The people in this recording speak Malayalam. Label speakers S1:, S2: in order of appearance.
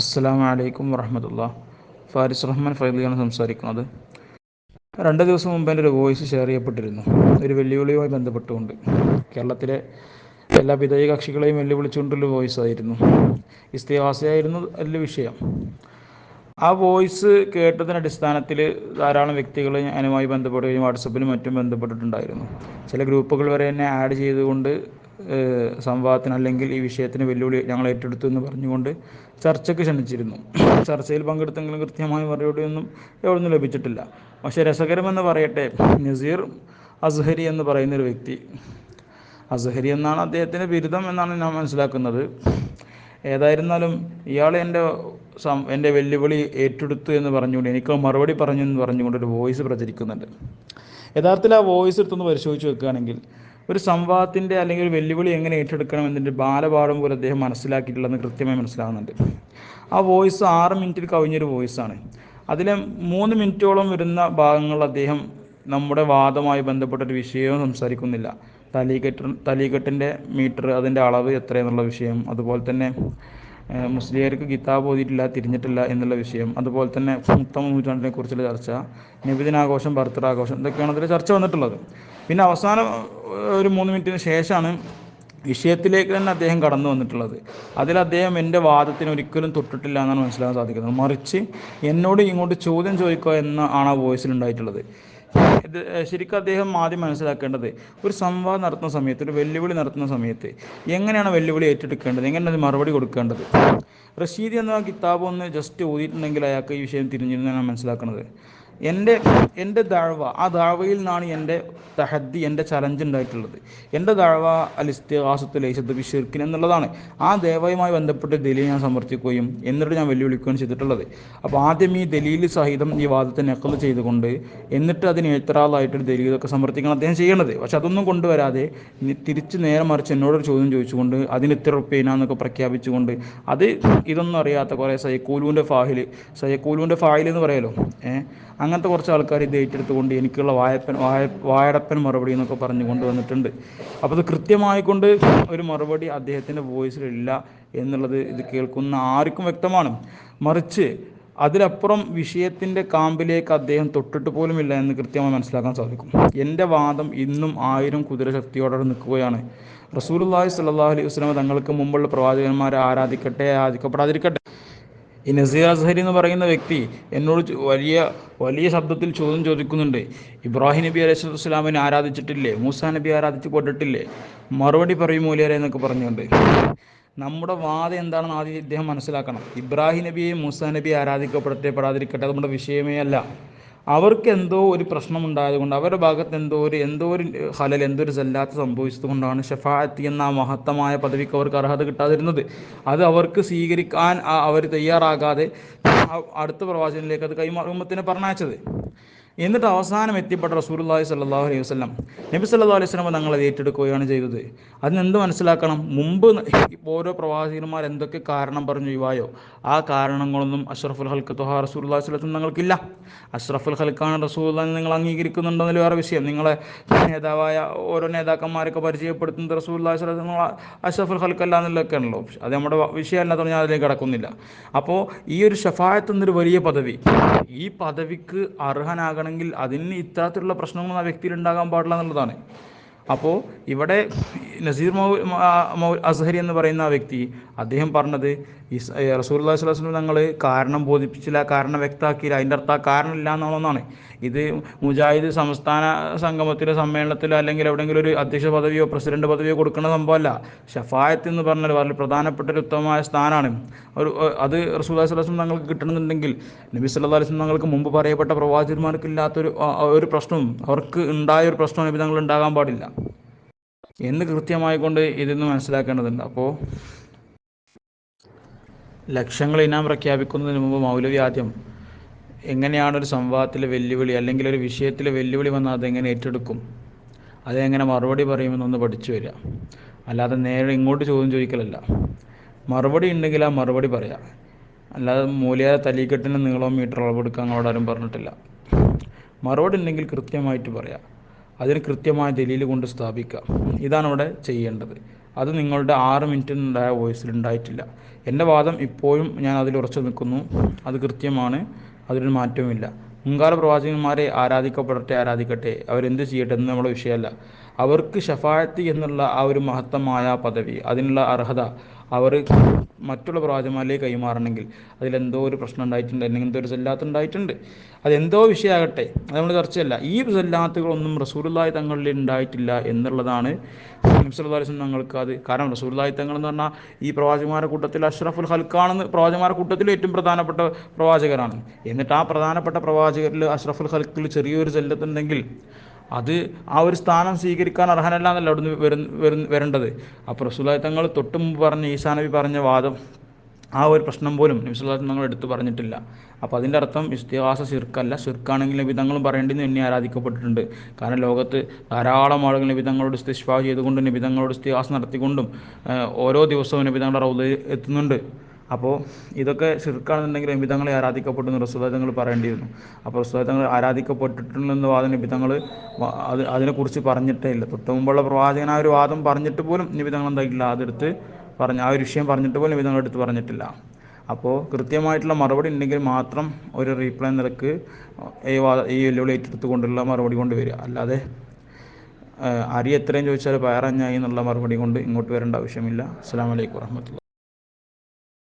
S1: അസ്സലാമു വലൈക്കും വറഹമത്തുള്ള ഫാരിസ് റഹ്മാൻ ഫൈലിയാണ് സംസാരിക്കുന്നത്. രണ്ട് ദിവസം മുമ്പ് എന്റെ ഒരു വോയിസ് ഷെയർ ചെയ്യപ്പെട്ടിരുന്നു. ഒരു വെല്ലുവിളിയുമായി ബന്ധപ്പെട്ടുകൊണ്ട്. കേരളത്തിലെ എല്ലാ വിധേയ കക്ഷികളെയും വെല്ലുവിളിച്ചുകൊണ്ടുള്ള വോയിസ് ആയിരുന്നു ഇസ്തിഹാസയായിരുന്നു അതിന്റെ വിഷയം. ആ വോയിസ് കേട്ടതിന്റെ അടിസ്ഥാനത്തിൽ ധാരാളം വ്യക്തികൾ ഞാനുമായി ബന്ധപ്പെടുകയും വാട്സപ്പിലും മറ്റും ബന്ധപ്പെട്ടിട്ടുണ്ടായിരുന്നു. ചില ഗ്രൂപ്പുകൾ വരെ എന്നെ ആഡ് ചെയ്തുകൊണ്ട് സംഭവത്തിന് അല്ലെങ്കിൽ ഈ വിഷയത്തിന് വെല്ലുവിളി ഞങ്ങൾ ഏറ്റെടുത്തു എന്ന് പറഞ്ഞുകൊണ്ട് ചർച്ചയ്ക്ക് ക്ഷണിച്ചിരുന്നു. ചർച്ചയിൽ പങ്കെടുത്തെങ്കിലും കൃത്യമായ മറുപടിയൊന്നും എവിടെ നിന്നും ലഭിച്ചിട്ടില്ല. പക്ഷേ രസകരമെന്ന് പറയട്ടെ നസീർ അസ്ഹരി എന്ന് പറയുന്ന ഒരു വ്യക്തി. അസ്ഹരി എന്നാണ് അദ്ദേഹത്തിന്റെ ബിരുദം എന്നാണ് ഞാൻ മനസ്സിലാക്കുന്നത്. ഏതായിരുന്നാലും ഇയാൾ എന്റെ സം എന്റെ വെല്ലുവിളി ഏറ്റെടുത്തു എന്ന് പറഞ്ഞുകൊണ്ട് എനിക്ക് മറുപടി പറഞ്ഞു എന്ന് പറഞ്ഞുകൊണ്ട് ഒരു വോയിസ് പ്രചരിക്കുന്നുണ്ട്. യഥാർത്ഥത്തിൽ ആ വോയിസ് എടുത്തൊന്ന് പരിശോധിച്ച് വെക്കുകയാണെങ്കിൽ ഒരു സംവാദത്തിന്റെ അല്ലെങ്കിൽ ഒരു വെല്ലുവിളി എങ്ങനെ ഏറ്റെടുക്കണം എന്നതിന്റെ ബാലപാഠം പോലെ അദ്ദേഹം മനസ്സിലാക്കിയിട്ടുള്ളതെന്ന് കൃത്യമായി മനസ്സിലാകുന്നുണ്ട്. ആ വോയിസ് ആറ് മിനിറ്റിൽ കവിഞ്ഞൊരു വോയിസാണ് അതിലെ മൂന്ന് മിനിറ്റോളം വരുന്ന ഭാഗങ്ങൾ അദ്ദേഹം നമ്മുടെ വാദമായി ബന്ധപ്പെട്ട ഒരു വിഷയവും സംസാരിക്കുന്നില്ല. തലീകെട്ട് തലീകെട്ടിന്റെ മീറ്റർ അതിന്റെ അളവ് എത്രയെന്നുള്ള വിഷയം അതുപോലെ തന്നെ മുസ്ലിയർക്ക് കിതാബ് ഓതിയിട്ടില്ല തിരിഞ്ഞിട്ടില്ല എന്നുള്ള വിഷയം. അതുപോലെ തന്നെ ഉത്തമ നൂറ്റാണ്ടിനെ കുറിച്ചുള്ള ചർച്ച നബിദിനാഘോഷം ബർത്ത്ഡേ ആഘോഷം ഇതൊക്കെയാണ് അതിൽ ചർച്ച വന്നിട്ടുള്ളത്. പിന്നെ അവസാനം ഒരു മൂന്ന് മിനിറ്റിന് ശേഷമാണ് വിഷയത്തിലേക്ക് തന്നെ അദ്ദേഹം കടന്നു വന്നിട്ടുള്ളത്. അതിൽ അദ്ദേഹം എന്റെ വാദത്തിന് ഒരിക്കലും തൊട്ടിട്ടില്ല എന്നാണ് മനസ്സിലാക്കാൻ സാധിക്കുന്നത്. മറിച്ച് എന്നോട് ഇങ്ങോട്ട് ചോദ്യം ചോദിക്കുക എന്ന ആണ് ആ വോയിസിൽ ഉണ്ടായിട്ടുള്ളത്. ഇത് ശരിക്കും അദ്ദേഹം ആദ്യം മനസ്സിലാക്കേണ്ടത് ഒരു സംവാദം നടത്തുന്ന സമയത്ത് ഒരു വെല്ലുവിളി നടത്തുന്ന സമയത്ത് എങ്ങനെയാണ് വെല്ലുവിളി ഏറ്റെടുക്കേണ്ടത്? എങ്ങനെയാണ് മറുപടി കൊടുക്കേണ്ടത്? റഷീദ് എന്ന കിതാബ് ഒന്ന് ജസ്റ്റ് ഓതിയിട്ടുണ്ടെങ്കിൽ അയാൾക്ക് ഈ വിഷയം തിരിഞ്ഞിരുന്നാണ് മനസ്സിലാക്കുന്നത് എന്റെ എന്റെ ദാഴ്വ ആ ദാഴ്വയിൽ നിന്നാണ് എന്റെ തഹദ്ദി എന്റെ ചലഞ്ച് ഉണ്ടായിട്ടുള്ളത്. എന്റെ ദാഴ്വ അലിസ്തിഹാസത്തിൽ ഐശത്ത് ബിഷിർക്കിൻ എന്നുള്ളതാണ്. ആ ദേവയുമായി ബന്ധപ്പെട്ട് ദലീൽ ഞാൻ സമർത്ഥിക്കുകയും എന്നിട്ട് ഞാൻ വെല്ലുവിളിക്കുകയും ചെയ്തിട്ടുള്ളത്. അപ്പോൾ ആദ്യം ഈ ദലീൽ സഹിതം ഈ വാദത്തെ നക്കൽ ചെയ്തുകൊണ്ട് എന്നിട്ട് അതിന് എഴുത്തറാളായിട്ടൊരു ദലീലൊക്കെ സമർത്ഥിക്കണം അദ്ദേഹം ചെയ്യണത് പക്ഷെ അതൊന്നും കൊണ്ടുവരാതെ തിരിച്ച് നേരെ മറിച്ച് എന്നോടൊരു ചോദ്യം ചോദിച്ചുകൊണ്ട് അതിന് ഇത്ര റുപ്യേന എന്നൊക്കെ പ്രഖ്യാപിച്ചുകൊണ്ട് അത് ഇതൊന്നും അറിയാത്ത കുറേ സൈക്കൂലുവിന്റെ ഫാഹിൽ സൈക്കൂലുവിന്റെ ഫാഹിൽ എന്ന് പറയാലോ? ഏഹ് അങ്ങനത്തെ കുറച്ച് ആൾക്കാർ ഇത് ഏറ്റെടുത്തുകൊണ്ട് എനിക്കുള്ള വായപ്പൻ വായ വായടപ്പൻ മറുപടി എന്നൊക്കെ പറഞ്ഞു കൊണ്ടുവന്നിട്ടുണ്ട് അപ്പോൾ അത് കൃത്യമായിക്കൊണ്ട് ഒരു മറുപടി അദ്ദേഹത്തിന്റെ വോയിസിലില്ല എന്നുള്ളത് ഇത് കേൾക്കുന്ന ആർക്കും വ്യക്തമാണ്. മറിച്ച് അതിലപ്പുറം വിഷയത്തിന്റെ കാമ്പിലേക്ക് അദ്ദേഹം തൊട്ടിട്ട് പോലുമില്ല എന്ന് കൃത്യമായി മനസ്സിലാക്കാൻ സാധിക്കും. എന്റെ വാദം ഇന്നും ആയിരം കുതിര ശക്തിയോടെ നിൽക്കുകയാണ്. റസൂലുള്ളാഹി സ്വല്ലല്ലാഹു അലൈഹി വസല്ലം തങ്ങൾക്ക് മുമ്പുള്ള പ്രവാചകന്മാരെ ആരാധിക്കട്ടെ ആരാധിക്കപ്പെടാതിരിക്കട്ടെ. ഈ നസീർ അസ്ഹരി എന്ന് പറയുന്ന വ്യക്തി എന്നോട് വലിയ വലിയ ശബ്ദത്തിൽ ചോദ്യം ചോദിക്കുന്നുണ്ട്. ഇബ്രാഹിം നബി അലൈഹി സ്വലാമിനെ ആരാധിച്ചിട്ടില്ലേ? മൂസാ നബി ആരാധിച്ചു കൊണ്ടിട്ടില്ലേ? മറുപടി പറയും എന്നൊക്കെ പറഞ്ഞുകൊണ്ട്. നമ്മുടെ വാദം എന്താണെന്ന് ആദ്യം ഇദ്ദേഹം മനസ്സിലാക്കണം. ഇബ്രാഹിം നബിയെ മൂസാ നബി ആരാധിക്കപ്പെടട്ടെ പെടാതിരിക്കട്ടെ നമ്മുടെ വിഷയമേ അല്ല. അവർക്ക് എന്തോ ഒരു പ്രശ്നം ഉണ്ടായതുകൊണ്ട് അവരുടെ ഭാഗത്ത് എന്തോ ഒരു എന്തോ ഒരു ഹലൽ എന്തോ ഒരു സല്ലാത്ത് സംഭവിച്ചതുകൊണ്ടാണ് ഷഫാഅത്തി എന്ന മഹത്തമായ പദവിക്ക് അവർക്ക് അർഹത കിട്ടാതിരുന്നത്. അത് അവർക്ക് സ്വീകരിക്കാൻ അവർ തയ്യാറാകാതെ അടുത്ത പ്രവാചകനിലേക്ക് അത് കൈമാറുമ്പത്തിനെ പറഞ്ഞയച്ചത്. എന്നിട്ട് അവസാനം എത്തിപ്പെട്ട റസൂലുള്ളാഹി സ്വല്ലല്ലാഹു അലൈഹി വസ്ലം നബി സല്ലു അലൈഹി വസല്ലം തങ്ങളെ ഏറ്റെടുക്കുകയാണ് ചെയ്തത്. അതിന് എന്ത് മനസ്സിലാക്കണം? മുമ്പ് ഓരോ പ്രവാചകന്മാർ എന്തൊക്കെ കാരണം പറഞ്ഞു ഇവായോ? ആ കാരണങ്ങളൊന്നും അഷ്റഫുൽ ഹൽക്ക് തൊഹാ റസൂലുള്ളാഹി വസല്ലം നിങ്ങൾക്കില്ല അഷ്റഫുൽ ഹൽക്കാണ് റസൂലുള്ളാഹി നിങ്ങൾ അംഗീകരിക്കുന്നുണ്ടെന്നതിൽ വേറെ വിഷയം. നിങ്ങളെ നേതാവായ ഓരോ നേതാക്കന്മാരൊക്കെ പരിചയപ്പെടുത്തുന്നത് സ്വല്ലല്ലാഹു അലൈഹി നിങ്ങൾ അഷ്റഫുൽ ഹൽക്കല്ല എന്നുള്ളതൊക്കെയാണല്ലോ അത് നമ്മുടെ വിഷയമല്ലാത്ത ഞാൻ അതിലേക്ക് കടക്കുന്നില്ല. അപ്പോൾ ഈ ഒരു ഷഫായത്ത് എന്നൊരു വലിയ പദവി. ഈ പദവിക്ക് അർഹനാകണമെങ്കിൽ അതിന് ഇത്തരത്തിലുള്ള പ്രശ്നങ്ങളൊന്നും ആ വ്യക്തിയിൽ ഉണ്ടാകാൻ പാടില്ല എന്നുള്ളതാണ്. അപ്പോൾ ഇവിടെ നസീർ മൗ അസ്ഹരി എന്ന് പറയുന്ന ആ വ്യക്തി അദ്ദേഹം പറഞ്ഞത് ഈ റസൂൽ വസ്ലം ഞങ്ങൾ കാരണം ബോധിപ്പിച്ചില്ല കാരണം വ്യക്തമാക്കിയില്ല. അതിന്റെ അർത്ഥം ആ കാരണം ഇല്ല എന്നുള്ളതാണ്. ഇത് മുജാഹിദ് സംസ്ഥാന സംഗമത്തിലോ സമ്മേളനത്തിലോ അല്ലെങ്കിൽ എവിടെയെങ്കിലും ഒരു അധ്യക്ഷ പദവിയോ പ്രസിഡന്റ് പദവിയോ കൊടുക്കുന്ന സംഭവമല്ല. ഷഫായത്ത് എന്ന് പറഞ്ഞാൽ വളരെ പ്രധാനപ്പെട്ട ഒരു ഉത്തമമായ സ്ഥാനമാണ്. ഒരു അത് റസൂൽ വസ്ലം തങ്ങൾക്ക് കിട്ടണമെന്നുണ്ടെങ്കിൽ നബി സല്ലാ അലൈഹി വസല്ലം തങ്ങൾക്ക് മുമ്പ് പറയപ്പെട്ട പ്രവാചകന്മാർക്ക് ഇല്ലാത്തൊരു ആ, ആ, ഒരു പ്രശ്നവും അവർക്ക് ഉണ്ടായ ഒരു പ്രശ്നവും നബി തങ്ങൾ ഉണ്ടാകാൻ പാടില്ല. എന്ന് കൃത്യമായി കൊണ്ട് ഇതൊന്ന് മനസ്സിലാക്കേണ്ടതുണ്ട്. അപ്പോൾ ലക്ഷ്യങ്ങൾ ഇനാം പ്രഖ്യാപിക്കുന്നതിന് മുമ്പ് മൗലവി ആദ്യം എങ്ങനെയാണ് ഒരു സംവാദത്തിലെ വെല്ലുവിളി അല്ലെങ്കിൽ ഒരു വിഷയത്തിലെ വെല്ലുവിളി വന്നാൽ അതെങ്ങനെ ഏറ്റെടുക്കും? അതെങ്ങനെ മറുപടി പറയുമെന്നൊന്ന് പഠിച്ചു വരിക. അല്ലാതെ നേരെ ഇങ്ങോട്ട് ചോദ്യം ചോദിക്കലല്ല. മറുപടി ഉണ്ടെങ്കിൽ ആ മറുപടി പറയാം. അല്ലാതെ മൂലയാതെ തലീക്കെട്ടിന് നീളവും മീറ്റർ അളവെടുക്കാൻ അവിടെ ആരും പറഞ്ഞിട്ടില്ല. മറുപടി ഉണ്ടെങ്കിൽ കൃത്യമായിട്ട് പറയാം. അതിന് കൃത്യമായ ദലീൽ കൊണ്ട് സ്ഥാപിക്കുക. ഇതാണ് ഇവിടെ ചെയ്യേണ്ടത്. അത് നിങ്ങളുടെ ആറ് മിനിറ്റിനുണ്ടായ വോയിസിൽ ഉണ്ടായിട്ടില്ല. എന്റെ വാദം ഇപ്പോഴും ഞാൻ അതിൽ ഉറച്ചു നിൽക്കുന്നു. അത് കൃത്യമാണ്. അതിലൊരു മാറ്റവുമില്ല. മുൻകാല പ്രവാചകന്മാരെ ആരാധിക്കപ്പെടട്ടെ ആരാധിക്കട്ടെ. അവരെന്ത് ചെയ്യട്ടെ എന്ന് നമ്മുടെ വിഷയമല്ല. അവർക്ക് ഷഫായത്ത് എന്നുള്ള ആ ഒരു മഹത്തമായ പദവി അതിനുള്ള അർഹത അവർ മറ്റുള്ള പ്രവാചകന്മാരിലേക്ക് കൈമാറണമെങ്കിൽ അതിലെന്തോ ഒരു പ്രശ്നം ഉണ്ടായിട്ടുണ്ട് അല്ലെങ്കിൽ എന്തോ ഒരു സല്ലാത്ത് ഉണ്ടായിട്ടുണ്ട്. അതെന്തോ വിഷയമാകട്ടെ അത് നമ്മൾ ചർച്ചയല്ല. ഈ സല്ലാത്തുകളൊന്നും റസൂലുള്ളാഹി തങ്ങളിൽ ഉണ്ടായിട്ടില്ല എന്നുള്ളതാണ് നബ്സല്ലാസ്ലം തങ്ങൾക്ക് അത് കാരണം. റസൂലുള്ളാഹി തങ്ങൾ എന്ന് പറഞ്ഞാൽ ഈ പ്രവാചകന്മാരുടെ കൂട്ടത്തിൽ അഷ്റഫുൽ ഹൽക്കാണെന്ന് പ്രവാചകന്മാരുടെ കൂട്ടത്തിൽ ഏറ്റവും പ്രധാനപ്പെട്ട പ്രവാചകരാണ്. എന്നിട്ട് ആ പ്രധാനപ്പെട്ട പ്രവാചകരിൽ അഷ്റഫുൽ ഹൽക്കിൽ ചെറിയൊരു സല്ലത്തുണ്ടെങ്കിൽ അത് ആ ഒരു സ്ഥാനം സ്വീകരിക്കാൻ അർഹനല്ല എന്നല്ല അവിടുന്ന് വരുന്ന വരേണ്ടത്. അപ്പോൾ റസൂലായി തങ്ങൾ തൊട്ട് പറഞ്ഞ ഈസാ നബി പറഞ്ഞ വാദം ആ ഒരു പ്രശ്നം പോലും നബിസുല്ലാ തങ്ങൾ എടുത്തു പറഞ്ഞിട്ടില്ല. അപ്പോൾ അതിന്റെ അർത്ഥം ഇസ്തിഹാസ ശിർക്കല്ല. ശിർക്കാണെങ്കിൽ നിബിധങ്ങളും പറയേണ്ടത് എന്നെ ആരാധിക്കപ്പെട്ടിട്ടുണ്ട്. കാരണം ലോകത്ത് ധാരാളം ആളുകൾ നിബിധങ്ങളോട് ഇസ്തിഷ്ഫാ ചെയ്തുകൊണ്ടും നിബിധങ്ങളോട് ഇസ്തിഹാസം നടത്തിക്കൊണ്ടും ഓരോ ദിവസവും നിബിധങ്ങളുടെ റൗദ എത്തുന്നുണ്ട്. അപ്പോൾ ഇതൊക്കെ ശിർക്കാണെന്നുണ്ടെങ്കിൽ നബിതങ്ങളെ ആരാധിക്കപ്പെടുന്നു റസൂദങ്ങൾ പറയേണ്ടിയിരുന്നു അപ്പോൾ റസൂദങ്ങൾ ആരാധിക്കപ്പെട്ടിട്ടുണ്ടെന്ന് വാദം നബിതങ്ങൾ അത് അതിനെക്കുറിച്ച് പറഞ്ഞിട്ടേ ഇല്ല. തൊട്ട് മുമ്പുള്ള പ്രവാചകൻ ആ ഒരു വാദം പറഞ്ഞിട്ട് പോലും നിബിതങ്ങൾ എന്തായിട്ടില്ല അതെടുത്ത് പറഞ്ഞ ആ ഒരു വിഷയം പറഞ്ഞിട്ട് പോലും നബിതങ്ങൾ എടുത്ത് പറഞ്ഞിട്ടില്ല. അപ്പോൾ കൃത്യമായിട്ടുള്ള മറുപടി ഉണ്ടെങ്കിൽ മാത്രം ഒരു റീപ്ലൈ നിരക്ക് ഈ വാ ഈ വെല്ലുവിളി ഏറ്റെടുത്തുകൊണ്ടുള്ള മറുപടി കൊണ്ട് വരിക. അല്ലാതെ അരി എത്രയും ചോദിച്ചാൽ പയറഞ്ഞായി എന്നുള്ള മറുപടി കൊണ്ട് ഇങ്ങോട്ട് വരേണ്ട ആവശ്യമില്ല. അസ്സാം വലൈക്കും വർഹമത്തുള്ള